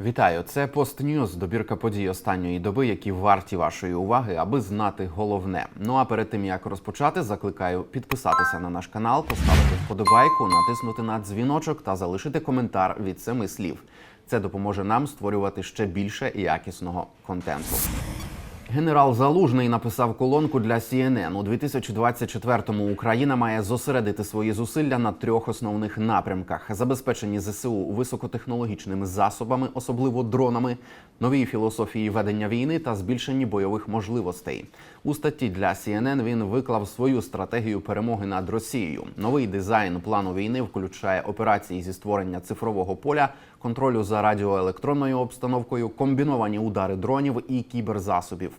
Вітаю, це Постньюз, добірка подій останньої доби, які варті вашої уваги, аби знати головне. Ну а перед тим як розпочати, закликаю підписатися на наш канал, поставити вподобайку, натиснути на дзвіночок та залишити коментар від семи слів. Це допоможе нам створювати ще більше якісного контенту. Генерал Залужний написав колонку для CNN. У 2024-му Україна має зосередити свої зусилля на трьох основних напрямках: забезпечені ЗСУ високотехнологічними засобами, особливо дронами, новій філософії ведення війни та збільшенні бойових можливостей. У статті для CNN він виклав свою стратегію перемоги над Росією. Новий дизайн плану війни включає операції зі створення цифрового поля, контролю за радіоелектронною обстановкою, комбіновані удари дронів і кіберзасобів.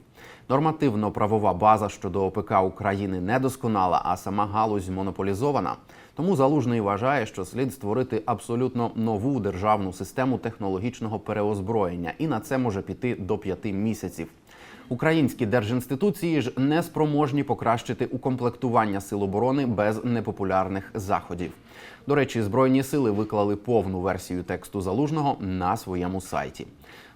Нормативно-правова база щодо ОПК України недосконала, а сама галузь монополізована. Тому залужний вважає, що слід створити абсолютно нову державну систему технологічного переозброєння, і на це може піти до п'яти місяців. Українські держінституції ж не спроможні покращити укомплектування сил оборони без непопулярних заходів. До речі, збройні сили виклали повну версію тексту залужного на своєму сайті.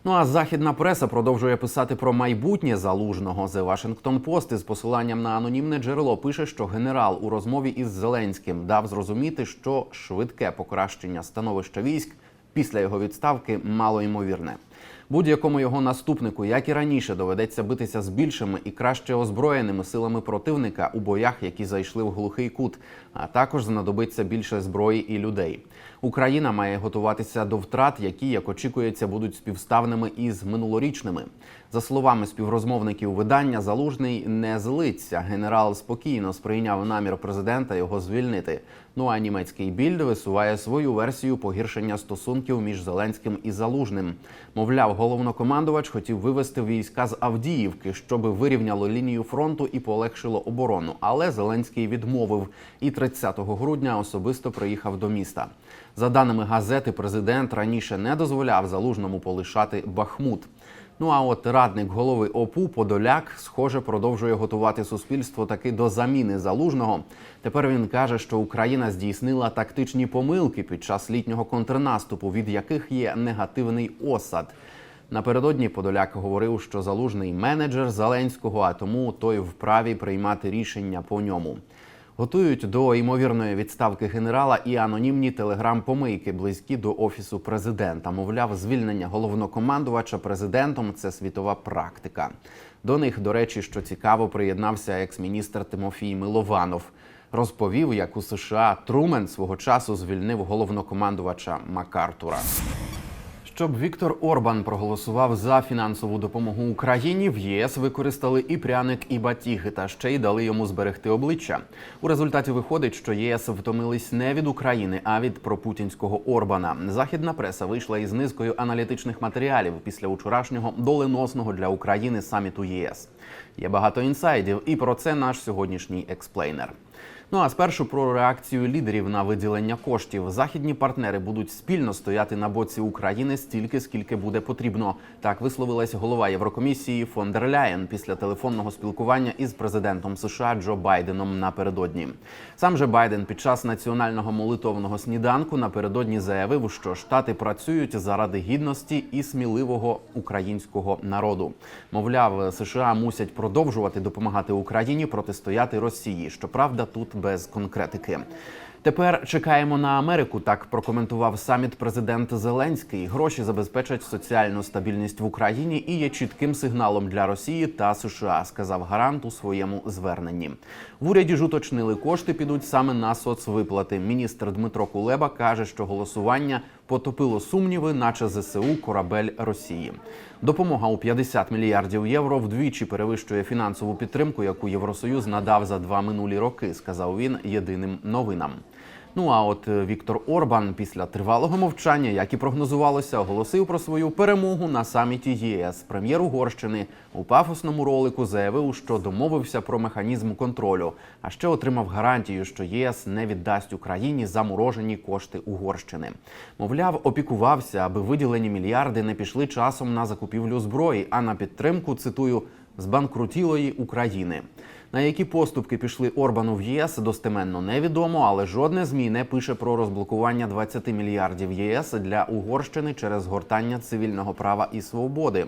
Ну а західна преса продовжує писати про майбутнє залужного. The Washington Post із посиланням на анонімне джерело пише, що генерал у розмові із Зеленським дав зрозуміти, що швидке покращення становища військ після його відставки малоймовірне. Будь-якому його наступнику, як і раніше, доведеться битися з більшими і краще озброєними силами противника у боях, які зайшли в глухий кут. А також знадобиться більше зброї і людей. Україна має готуватися до втрат, які, як очікується, будуть співставними із минулорічними. За словами співрозмовників видання, залужний не злиться. Генерал спокійно сприйняв намір президента його звільнити. Ну а німецький більд висуває свою версію погіршення стосунків між Зеленським і Залужним. Мовляв, головнокомандувач хотів вивести війська з Авдіївки, щоб вирівняло лінію фронту і полегшило оборону. Але Зеленський відмовив і 30 грудня особисто приїхав до міста. За даними газети, президент раніше не дозволяв залужному полишати Бахмут. Ну а от радник голови ОПУ Подоляк, схоже, продовжує готувати суспільство таки до заміни залужного. Тепер він каже, що Україна здійснила тактичні помилки під час літнього контрнаступу, від яких є негативний осад. Напередодні Подоляк говорив, що залужний менеджер Зеленського, а тому той вправі приймати рішення по ньому. Готують до ймовірної відставки генерала і анонімні телеграм-помийки близькі до офісу президента. Мовляв, звільнення головнокомандувача президентом це світова практика. До них, до речі, що цікаво, приєднався екс-міністр Тимофій Милованов. Розповів, як у США Трумен свого часу звільнив головнокомандувача Макартура. Щоб Віктор Орбан проголосував за фінансову допомогу Україні, в ЄС використали і пряник, і батіги, та ще й дали йому зберегти обличчя. У результаті виходить, що ЄС втомились не від України, а від пропутінського Орбана. Західна преса вийшла із низкою аналітичних матеріалів після вчорашнього доленосного для України саміту ЄС. Є багато інсайдів, і про це наш сьогоднішній експлейнер. Ну а спершу про реакцію лідерів на виділення коштів. Західні партнери будуть спільно стояти на боці України стільки, скільки буде потрібно. Так висловилась голова Єврокомісії фон дер Ляєн після телефонного спілкування із президентом США Джо Байденом напередодні. Сам же Байден під час національного молитовного сніданку напередодні заявив, що штати працюють заради гідності і сміливого українського народу. Мовляв, США мусять продовжувати допомагати Україні протистояти Росії. Щоправда, тут без конкретики. Тепер чекаємо на Америку. Так прокоментував саміт президент Зеленський. Гроші забезпечать соціальну стабільність в Україні і є чітким сигналом для Росії та США, сказав гарант у своєму зверненні. В уряді ж уточнили, кошти підуть саме на соцвиплати. Міністр Дмитро Кулеба каже, що голосування потопило сумніви, наче ЗСУ корабель Росії. Допомога у 50 мільярдів євро вдвічі перевищує фінансову підтримку, яку Євросоюз надав за два минулі роки, сказав він єдиним новинам. Ну а от Віктор Орбан після тривалого мовчання, як і прогнозувалося, оголосив про свою перемогу на саміті ЄС. Прем'єр Угорщини у пафосному ролику заявив, що домовився про механізм контролю, а ще отримав гарантію, що ЄС не віддасть Україні заморожені кошти Угорщини. Мовляв, опікувався, аби виділені мільярди не пішли часом на закупівлю зброї, а на підтримку цитую збанкрутілої України. На які поступки пішли Орбану в ЄС, достеменно невідомо, але жодне змі не пише про розблокування 20 мільярдів ЄС для Угорщини через згортання цивільного права і свободи.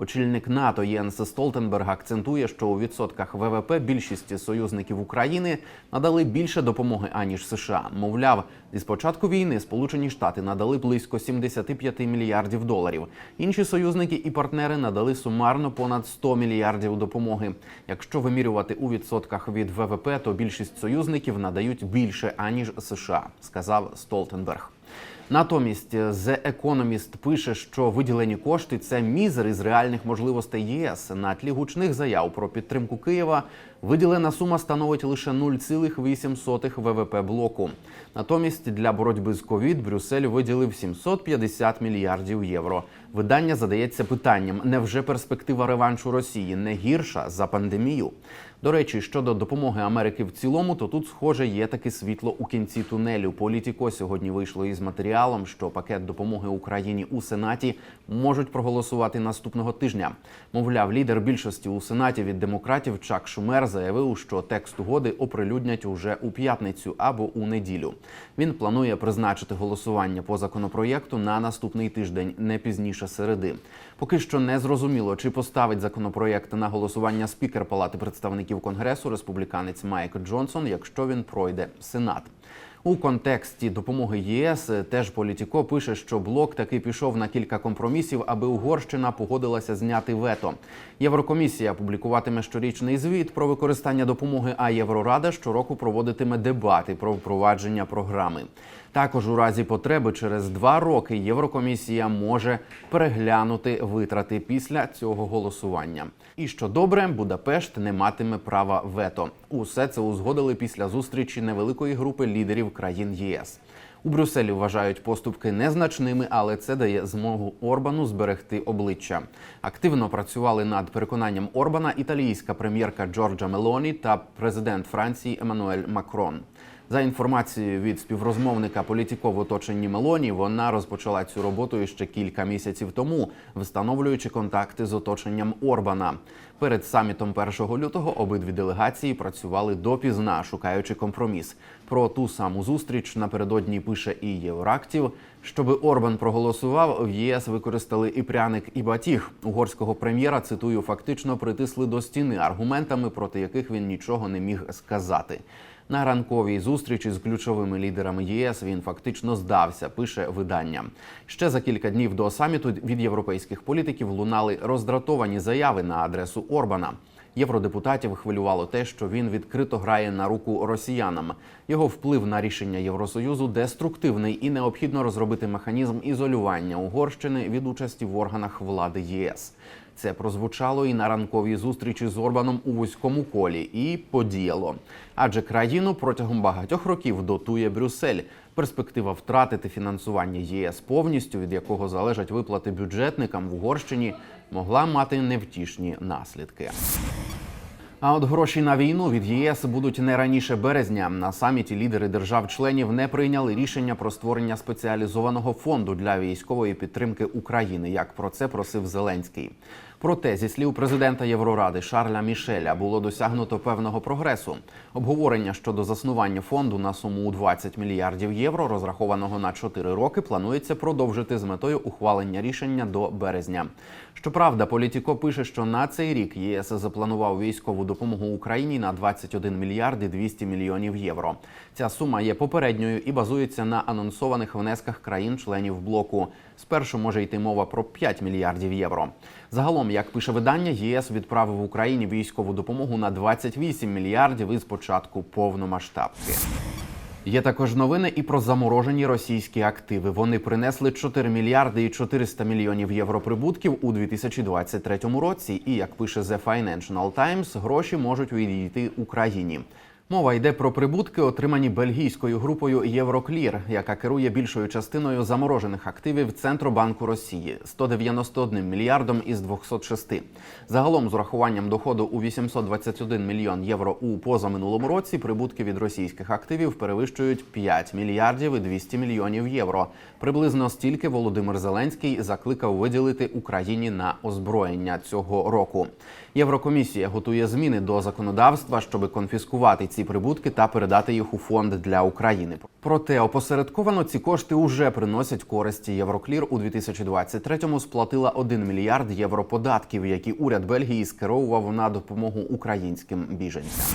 Очільник НАТО Єнс Столтенберг акцентує, що у відсотках ВВП більшість союзників України надали більше допомоги аніж США. Мовляв, зі спочатку війни Сполучені Штати надали близько 75 мільярдів доларів. Інші союзники і партнери надали сумарно понад 100 мільярдів допомоги. Якщо вимірювати у відсотках від ВВП, то більшість союзників надають більше аніж США, сказав Столтенберг. Натомість The Economist пише, що виділені кошти це мізер із реальних можливостей ЄС. На тлі гучних заяв про підтримку Києва виділена сума становить лише 0,8 ВВП блоку. Натомість для боротьби з ковід Брюссель виділив 750 мільярдів євро. Видання задається питанням: невже перспектива реваншу Росії не гірша за пандемію? До речі, щодо допомоги Америки в цілому, то тут, схоже, є таке світло у кінці тунелю. Політіко сьогодні вийшло із матеріалом, що пакет допомоги Україні у Сенаті можуть проголосувати наступного тижня. Мовляв, лідер більшості у Сенаті від демократів Чак Шумер заявив, що текст угоди оприлюднять уже у п'ятницю або у неділю. Він планує призначити голосування по законопроєкту на наступний тиждень, не пізніше середи. Поки що не зрозуміло, чи поставить законопроєкт на голосування спікер Палати представників Конгресу республіканець Майк Джонсон, якщо він пройде Сенат. У контексті допомоги ЄС теж Політіко пише, що блок таки пішов на кілька компромісів, аби Угорщина погодилася зняти вето. Єврокомісія публікуватиме щорічний звіт про використання допомоги. А Єврорада щороку проводитиме дебати про впровадження програми. Також у разі потреби через два роки Єврокомісія може переглянути витрати після цього голосування. І що добре, Будапешт не матиме права вето. Усе це узгодили після зустрічі невеликої групи лідерів країн ЄС. У Брюсселі вважають поступки незначними, але це дає змогу Орбану зберегти обличчя. Активно працювали над переконанням Орбана італійська прем'єрка Джорджа Мелоні та президент Франції Еммануель Макрон. За інформацією від співрозмовника політіко в оточенні Мелоні, вона розпочала цю роботу ще кілька місяців тому, встановлюючи контакти з оточенням Орбана. Перед самітом 1 лютого обидві делегації працювали допізна, шукаючи компроміс. Про ту саму зустріч напередодні пише і Єврактів. Щоби Орбан проголосував, в ЄС використали і пряник, і батіг. Угорського прем'єра цитую, фактично притисли до стіни аргументами, проти яких він нічого не міг сказати. На ранковій зустрічі з ключовими лідерами ЄС він фактично здався. Пише видання. Ще за кілька днів до саміту від європейських політиків лунали роздратовані заяви на адресу Орбана. Євродепутатів хвилювало те, що він відкрито грає на руку росіянам. Його вплив на рішення Євросоюзу деструктивний і необхідно розробити механізм ізолювання Угорщини від участі в органах влади ЄС. Це прозвучало і на ранковій зустрічі з Орбаном у вузькому колі, і подіяло. Адже країну протягом багатьох років дотує Брюссель. Перспектива втратити фінансування ЄС повністю, від якого залежать виплати бюджетникам в Угорщині, могла мати невтішні наслідки. А от гроші на війну від ЄС будуть не раніше березня. На саміті лідери держав-членів не прийняли рішення про створення спеціалізованого фонду для військової підтримки України, як про це просив Зеленський. Проте, зі слів президента Євроради Шарля Мішеля, було досягнуто певного прогресу. Обговорення щодо заснування фонду на суму у 20 мільярдів євро, розрахованого на 4 роки, планується продовжити з метою ухвалення рішення до березня. Щоправда, політіко пише, що на цей рік ЄС запланував військову допомогу Україні на 21 мільярд і 200 мільйонів євро. Ця сума є попередньою і базується на анонсованих внесках країн-членів блоку. Спершу може йти мова про 5 мільярдів євро. Загалом, як пише видання, ЄС відправив Україні військову допомогу на 28 мільярдів із початку повномасштабки. Є також новини і про заморожені російські активи. Вони принесли 4 мільярди і 400 мільйонів євро прибутків у 2023 році. І як пише The Financial Times, гроші можуть відійти Україні. Мова йде про прибутки, отримані бельгійською групою Євроклір, яка керує більшою частиною заморожених активів Центробанку Росії 191 мільярдом із 206. Загалом, з урахуванням доходу у 821 мільйон євро у позаминулому році, прибутки від російських активів перевищують 5 мільярдів і 200 мільйонів євро. Приблизно стільки Володимир Зеленський закликав виділити Україні на озброєння цього року. Єврокомісія готує зміни до законодавства, щоб конфіскувати ці прибутки та передати їх у фонд для України. Проте опосередковано ці кошти уже приносять користі. Євроклір у 2023-му сплатила 1 мільярд євро податків, які уряд Бельгії скеровував на допомогу українським біженцям.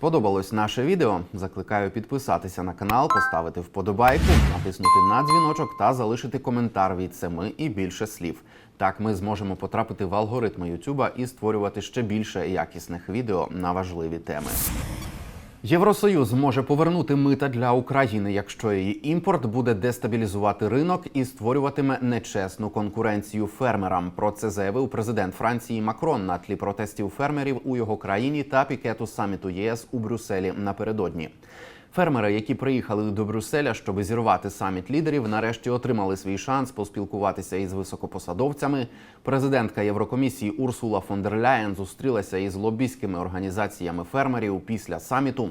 Сподобалось наше відео? Закликаю підписатися на канал, поставити вподобайку, натиснути на дзвіночок та залишити коментар від семи і більше слів. Так ми зможемо потрапити в алгоритми Ютуба і створювати ще більше якісних відео на важливі теми. Євросоюз може повернути мита для України, якщо її імпорт буде дестабілізувати ринок і створюватиме нечесну конкуренцію фермерам. Про це заявив президент Франції Макрон на тлі протестів фермерів у його країні та пікету саміту єС у Брюсселі напередодні. Фермери, які приїхали до Брюсселя, щоб зірвати саміт лідерів, нарешті отримали свій шанс поспілкуватися із високопосадовцями. Президентка Єврокомісії Урсула фон дер Ляєн зустрілася із лобійськими організаціями фермерів після саміту.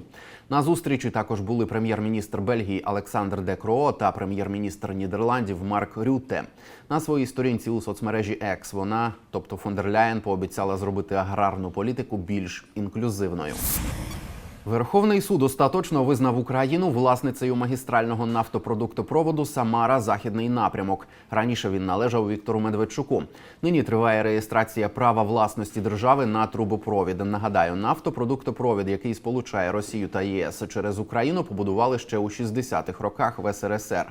На зустрічі також були прем'єр-міністр Бельгії Олександр Де Кроо та прем'єр-міністр Нідерландів Марк Рютте. На своїй сторінці у соцмережі X вона, тобто фон дер Ляєн, пообіцяла зробити аграрну політику більш інклюзивною. Верховний суд остаточно визнав Україну власницею магістрального нафтопродуктопроводу Самара Західний напрямок. Раніше він належав Віктору Медведчуку. Нині триває реєстрація права власності держави на трубопровід. Нагадаю, нафтопродуктопровід, який сполучає Росію та ЄС через Україну, побудували ще у 60-х роках в СРСР.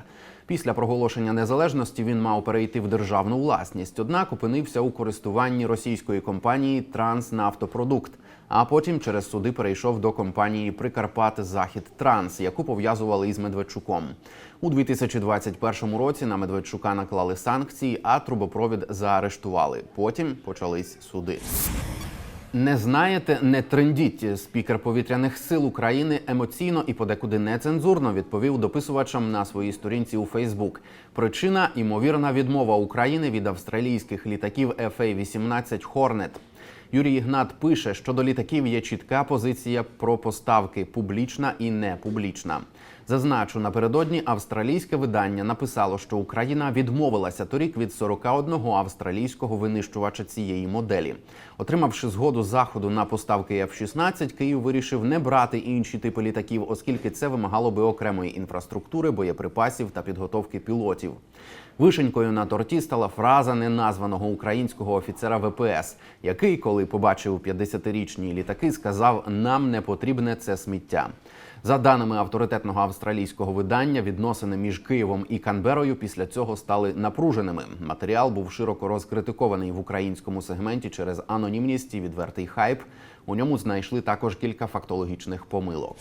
Після проголошення незалежності він мав перейти в державну власність, однак опинився у користуванні російської компанії Транснафтопродукт. А потім через суди перейшов до компанії Прикарпат Захід Транс, яку пов'язували із Медведчуком. У 2021 році на Медведчука наклали санкції, а трубопровід заарештували. Потім почались суди. Не знаєте, не трендіть. Спікер повітряних сил України емоційно і подекуди нецензурно відповів дописувачам на своїй сторінці у Фейсбук. Причина ймовірна відмова України від австралійських літаків FA-18 Hornet. Юрій Ігнат пише, що до літаків є чітка позиція про поставки публічна і непублічна. Зазначу, напередодні австралійське видання написало, що Україна відмовилася торік від 41 австралійського винищувача цієї моделі. Отримавши згоду заходу на поставки F-16, Київ вирішив не брати інші типи літаків, оскільки це вимагало би окремої інфраструктури, боєприпасів та підготовки пілотів. Вишенькою на торті стала фраза неназваного українського офіцера ВПС, який, коли побачив 50-річні літаки, сказав: Нам не потрібне це сміття. За даними авторитетного австралійського видання, відносини між Києвом і Канберою після цього стали напруженими. Матеріал був широко розкритикований в українському сегменті через анонімність і відвертий хайп. У ньому знайшли також кілька фактологічних помилок.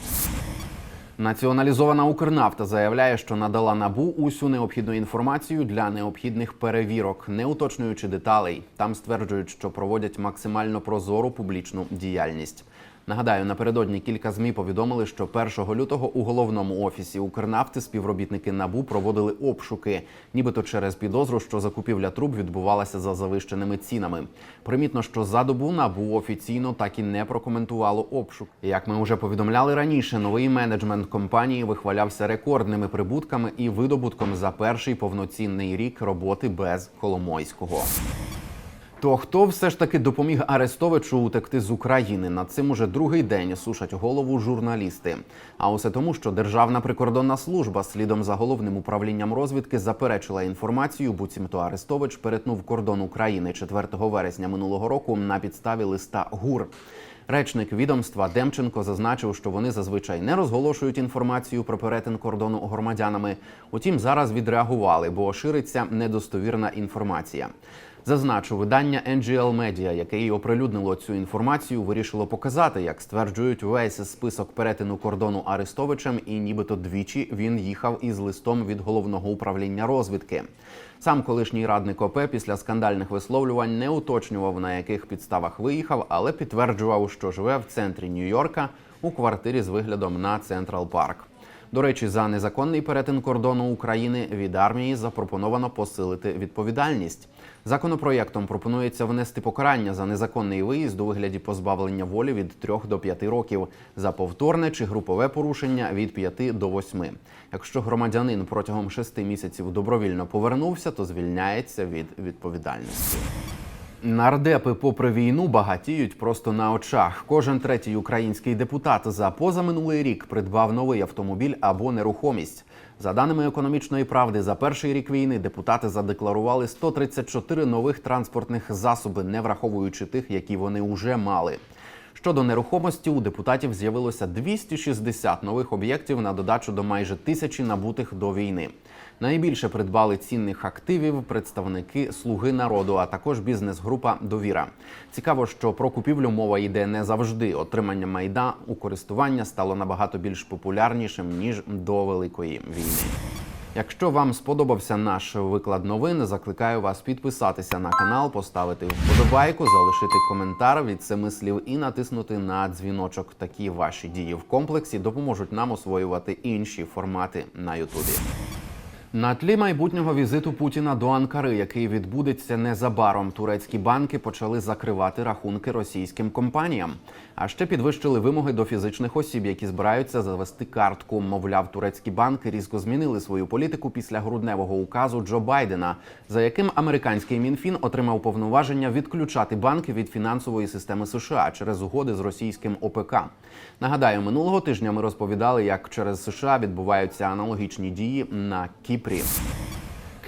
Націоналізована Укрнафта заявляє, що надала набу усю необхідну інформацію для необхідних перевірок, не уточнюючи деталей. Там стверджують, що проводять максимально прозору публічну діяльність. Нагадаю, напередодні кілька змі повідомили, що 1 лютого у головному офісі Укрнафти співробітники набу проводили обшуки, нібито через підозру, що закупівля труб відбувалася за завищеними цінами. Примітно, що за добу набу офіційно так і не прокоментувало обшук. Як ми вже повідомляли раніше, новий менеджмент компанії вихвалявся рекордними прибутками і видобутком за перший повноцінний рік роботи без Коломойського. То хто все ж таки допоміг Арестовичу утекти з України? Над цим уже другий день сушать голову журналісти. А усе тому, що Державна прикордонна служба слідом за головним управлінням розвідки заперечила інформацію, буцімто Арестович перетнув кордон України 4 вересня минулого року на підставі листа ГУР. Речник відомства Демченко зазначив, що вони зазвичай не розголошують інформацію про перетин кордону громадянами. Утім, зараз відреагували, бо шириться недостовірна інформація. Зазначу, видання NGL Media, яке й оприлюднило цю інформацію, вирішило показати, як стверджують весь список перетину кордону Арестовичем, і нібито двічі він їхав із листом від головного управління розвідки. Сам колишній радник ОП після скандальних висловлювань не уточнював на яких підставах виїхав, але підтверджував, що живе в центрі Нью-Йорка у квартирі з виглядом на Централ Парк. До речі, за незаконний перетин кордону України від армії запропоновано посилити відповідальність. Законопроєктом пропонується внести покарання за незаконний виїзд у вигляді позбавлення волі від 3 до 5 років, за повторне чи групове порушення від 5 до 8. Якщо громадянин протягом 6 місяців добровільно повернувся, то звільняється від відповідальності. Нардепи, попри війну, багатіють просто на очах. Кожен третій український депутат за позаминулий рік придбав новий автомобіль або нерухомість. За даними економічної правди, за перший рік війни депутати задекларували 134 нових транспортних засоби, не враховуючи тих, які вони вже мали. Щодо нерухомості, у депутатів з'явилося 260 нових об'єктів на додачу до майже тисячі набутих до війни. Найбільше придбали цінних активів представники Слуги народу, а також бізнес-група Довіра. Цікаво, що про купівлю мова йде не завжди. Отримання майна у користування стало набагато більш популярнішим ніж до великої війни. Якщо вам сподобався наш виклад новин, закликаю вас підписатися на канал, поставити вподобайку, залишити коментар від семи слів і натиснути на дзвіночок. Такі ваші дії в комплексі допоможуть нам освоювати інші формати на Ютубі. На тлі майбутнього візиту Путіна до Анкари, який відбудеться незабаром, турецькі банки почали закривати рахунки російським компаніям, а ще підвищили вимоги до фізичних осіб, які збираються завести картку. Мовляв, турецькі банки різко змінили свою політику після грудневого указу Джо Байдена, за яким американський мінфін отримав повноваження відключати банки від фінансової системи США через угоди з російським ОПК. Нагадаю, минулого тижня ми розповідали, як через США відбуваються аналогічні дії на Кіпрі. Дніпрі.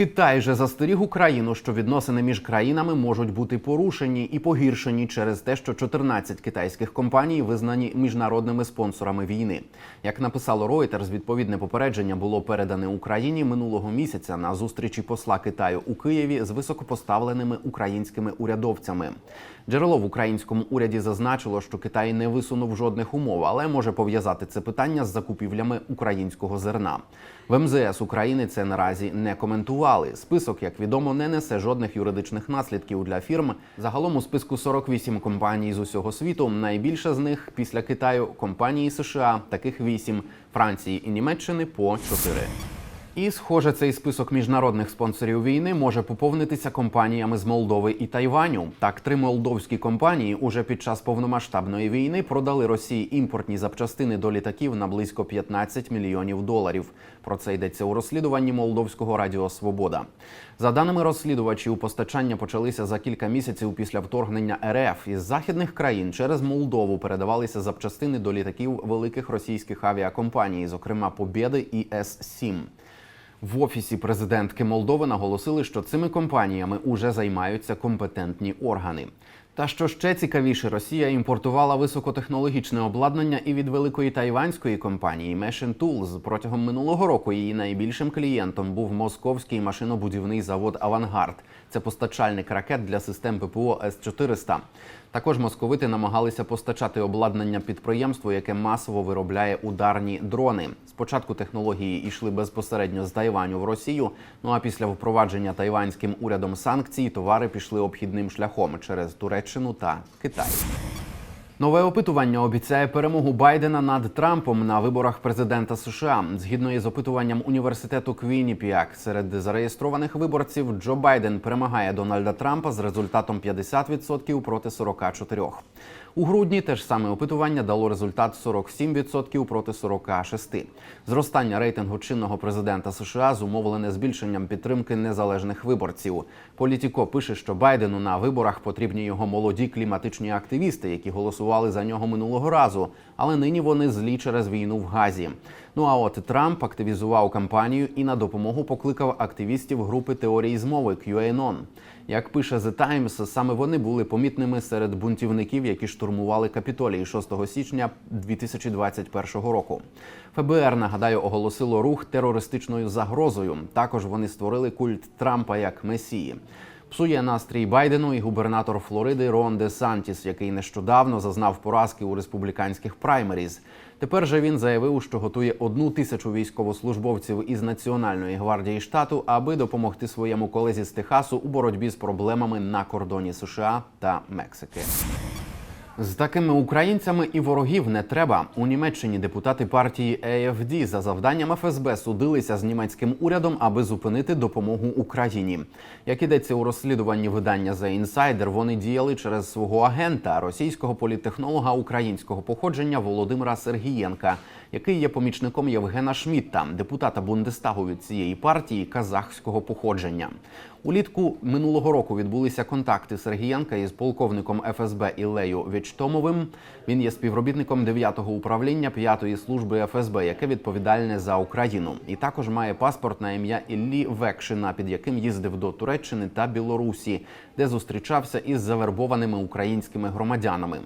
Китай же застеріг Україну, що відносини між країнами можуть бути порушені і погіршені через те, що 14 китайських компаній визнані міжнародними спонсорами війни. Як написало Reuters, відповідне попередження було передане Україні минулого місяця на зустрічі посла Китаю у Києві з високопоставленими українськими урядовцями. Джерело в українському уряді зазначило, що Китай не висунув жодних умов, але може пов'язати це питання з закупівлями українського зерна. В МЗС України це наразі не коментували. Список, як відомо, не несе жодних юридичних наслідків для фірм. Загалом у списку 48 компаній з усього світу. Найбільше з них після Китаю компанії США, таких 8, Франції і Німеччини по 4. І, схоже, цей список міжнародних спонсорів війни може поповнитися компаніями з Молдови і Тайваню. Так, три молдовські компанії уже під час повномасштабної війни продали Росії імпортні запчастини до літаків на близько 15 мільйонів доларів. Про це йдеться у розслідуванні Молдовського Радіо Свобода. За даними розслідувачів, постачання почалися за кілька місяців після вторгнення РФ із західних країн через Молдову передавалися запчастини до літаків великих російських авіакомпаній, зокрема Побєди і С-7. В офісі президентки Молдови наголосили, що цими компаніями уже займаються компетентні органи. Та що ще цікавіше, Росія імпортувала високотехнологічне обладнання і від великої тайванської компанії Machine Tools. Протягом минулого року її найбільшим клієнтом був московський машинобудівний завод Авангард. Це постачальник ракет для систем ППО С-400. Також московити намагалися постачати обладнання підприємству, яке масово виробляє ударні дрони. Спочатку технології йшли безпосередньо з Тайваню в Росію. Ну а після впровадження тайванським урядом санкцій товари пішли обхідним шляхом через Туреччину та Китай. Нове опитування обіцяє перемогу Байдена над Трампом на виборах президента США. Згідно із опитуванням університету Квінніпіак, серед зареєстрованих виборців Джо Байден перемагає Дональда Трампа з результатом 50% проти 44%. У грудні те ж саме опитування дало результат 47% проти 46%. Зростання рейтингу чинного президента США зумовлене збільшенням підтримки незалежних виборців. Політіко пише, що Байдену на виборах потрібні його молоді кліматичні активісти, які голосували за нього минулого разу, але нині вони злі через війну в Газі. Ну а от Трамп активізував кампанію і на допомогу покликав активістів групи теорії змови QAnon. Як пише The Times, саме вони були помітними серед бунтівників, які штурмували Капітолій 6 січня 2021 року. ФБР нагадаю оголосило рух терористичною загрозою. Також вони створили культ Трампа як месії. Псує настрій Байдену і губернатор Флориди Рон Де Сантіс, який нещодавно зазнав поразки у республіканських праймеріз. Тепер же він заявив, що готує одну тисячу військовослужбовців із Національної гвардії штату, аби допомогти своєму колезі з Техасу у боротьбі з проблемами на кордоні США та Мексики. З такими українцями і ворогів не треба. У Німеччині депутати партії AFD за завданням ФСБ судилися з німецьким урядом, аби зупинити допомогу Україні. Як ідеться у розслідуванні видання The Insider, вони діяли через свого агента, російського політтехнолога українського походження Володимира Сергієнка, який є помічником Євгена Шмітта, депутата Бундестагу від цієї партії казахського походження. Улітку минулого року відбулися контакти Сергієнка із полковником ФСБ Ілею Вічтомовим. Він є співробітником 9-го управління 5-ї служби ФСБ, яке відповідальне за Україну, і також має паспорт на ім'я Іллі Векшина, під яким їздив до Туреччини та Білорусі, де зустрічався із завербованими українськими громадянами.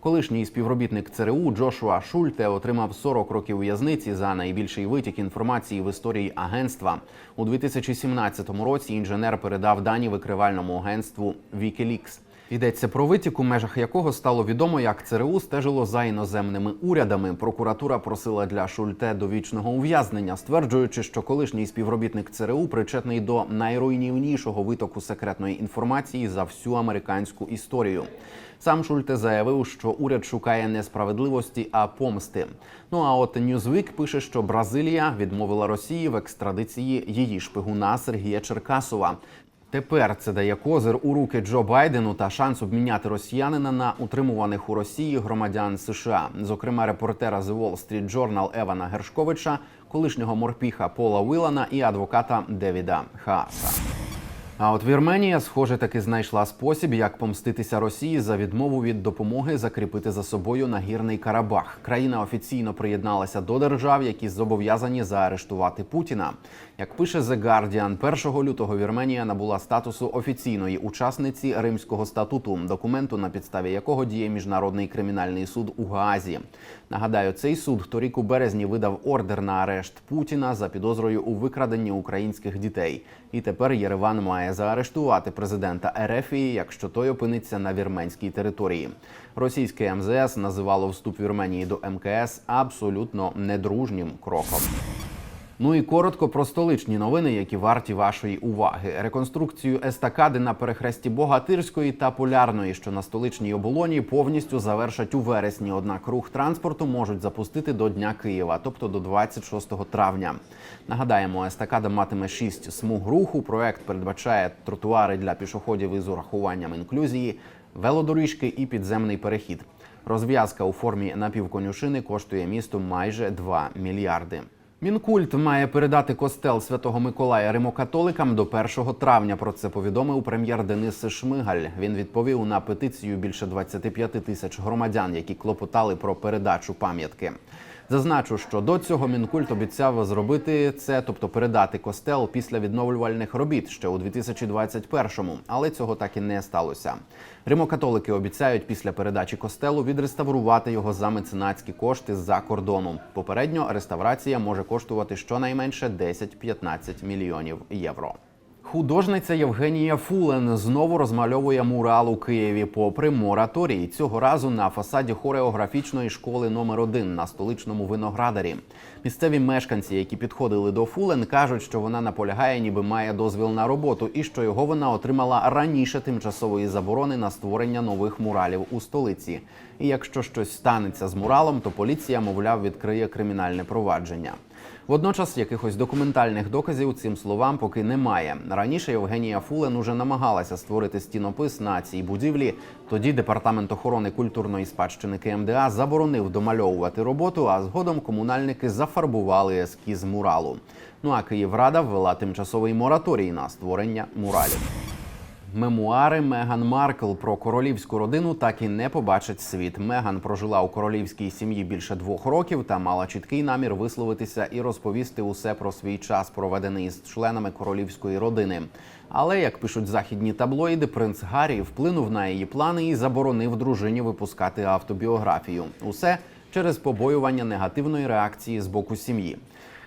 Колишній співробітник ЦРУ Джошуа Шульте отримав 40 років в'язниці за найбільший витік інформації в історії агентства. У 2017 році інженер передав дані викривальному агентству Wikileaks. Йдеться про витік, у межах якого стало відомо, як ЦРУ стежило за іноземними урядами. Прокуратура просила для Шульте довічного ув'язнення, стверджуючи, що колишній співробітник ЦРУ причетний до найруйнівнішого витоку секретної інформації за всю американську історію. Сам Шульте заявив, що уряд шукає не справедливості, а помсти. Ну а от Newsweek пише, що Бразилія відмовила Росії в екстрадиції її шпигуна Сергія Черкасова. Тепер це дає козир у руки Джо Байдену та шанс обміняти росіянина на утримуваних у Росії громадян США, зокрема репортера The Wall Street Journal Евана Гершковича, колишнього морпіха Пола Уілана і адвоката Девіда Хааса. А от Вірменія, схоже, таки знайшла спосіб, як помститися Росії за відмову від допомоги закріпити за собою нагірний Карабах. Країна офіційно приєдналася до держав, які зобов'язані заарештувати Путіна. Як пише The Guardian, 1 лютого Вірменія набула статусу офіційної учасниці Римського статуту, документу, на підставі якого діє міжнародний кримінальний суд у Гаазі. Нагадаю, цей суд торік у березні видав ордер на арешт Путіна за підозрою у викраденні українських дітей. І тепер Єреван має заарештувати президента Ерефії, якщо той опиниться на вірменській території. Російське МЗС називало вступ Вірменії до МКС абсолютно недружнім кроком. Ну і коротко про столичні новини, які варті вашої уваги. Реконструкцію естакади на перехресті Богатирської та Полярної, що на столичній оболоні, повністю завершать у вересні. Однак рух транспорту можуть запустити до Дня Києва, тобто до 26 травня. Нагадаємо, естакада матиме 6 смуг руху. Проект передбачає тротуари для пішоходів із урахуванням інклюзії, велодоріжки і підземний перехід. Розв'язка у формі напівконюшини коштує місту майже 2 мільярди. Мінкульт має передати костел Святого Миколая римокатоликам до 1 травня. Про це повідомив прем'єр Денис Шмигаль. Він відповів на петицію більше 25 тисяч громадян, які клопотали про передачу пам'ятки. Зазначу, що до цього мінкульт обіцяв зробити це, тобто передати костел після відновлювальних робіт ще у 2021-му, але цього так і не сталося. Римокатолики обіцяють після передачі костелу відреставрувати його за меценатські кошти з-за кордону. Попередньо реставрація може коштувати щонайменше 10-15 мільйонів євро. Художниця Євгенія Фулен знову розмальовує мурал у Києві попри мораторій. Цього разу на фасаді хореографічної школи номер 1 на столичному виноградарі. Місцеві мешканці, які підходили до Фулен, кажуть, що вона наполягає, ніби має дозвіл на роботу, і що його вона отримала раніше тимчасової заборони на створення нових муралів у столиці. І якщо щось станеться з муралом, то поліція, мовляв, відкриє кримінальне провадження. Водночас якихось документальних доказів цим словам поки немає. Раніше Євгенія Фулен уже намагалася створити стінопис на цій будівлі. Тоді департамент охорони культурної спадщини КМДА заборонив домальовувати роботу, а згодом комунальники зафарбували ескіз муралу. Ну а Київрада ввела тимчасовий мораторій на створення муралів. Мемуари Меган Маркл про королівську родину так і не побачить світ. Меган прожила у королівській сім'ї більше двох років та мала чіткий намір висловитися і розповісти усе про свій час, проведений з членами королівської родини. Але як пишуть західні таблоїди, принц Гаррі вплинув на її плани і заборонив дружині випускати автобіографію. Усе через побоювання негативної реакції з боку сім'ї.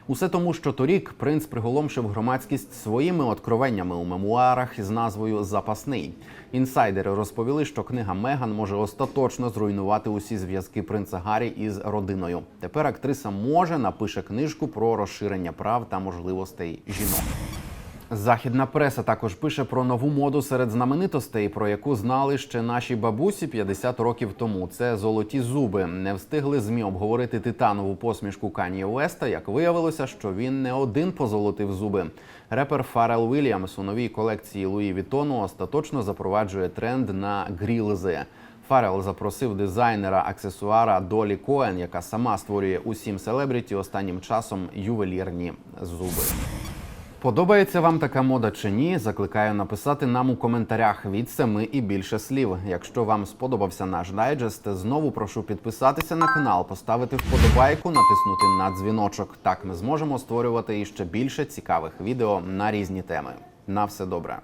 Усе тому, що торік принц приголомшив громадськість своїми откровеннями у мемуарах із назвою Запасний. Інсайдери розповіли, що книга Меган може остаточно зруйнувати усі зв'язки принца Гаррі із родиною. Тепер актриса може напише книжку про розширення прав та можливостей жінок. Західна преса також пише про нову моду серед знаменитостей, про яку знали ще наші бабусі 50 років тому. Це золоті зуби. Не встигли змі обговорити титанову посмішку Кані Уеста. Як виявилося, що він не один позолотив зуби. Репер Фарел Вільямс у новій колекції Луї Вітону остаточно запроваджує тренд на грілзи. Фарел запросив дизайнера аксесуара Долі Коен, яка сама створює усім селебріті останнім часом ювелірні зуби. Подобається вам така мода чи ні? Закликаю написати нам у коментарях від семи і більше слів. Якщо вам сподобався наш дайджест, знову прошу підписатися на канал, поставити вподобайку, натиснути на дзвіночок. Так ми зможемо створювати іще більше цікавих відео на різні теми. На все добре.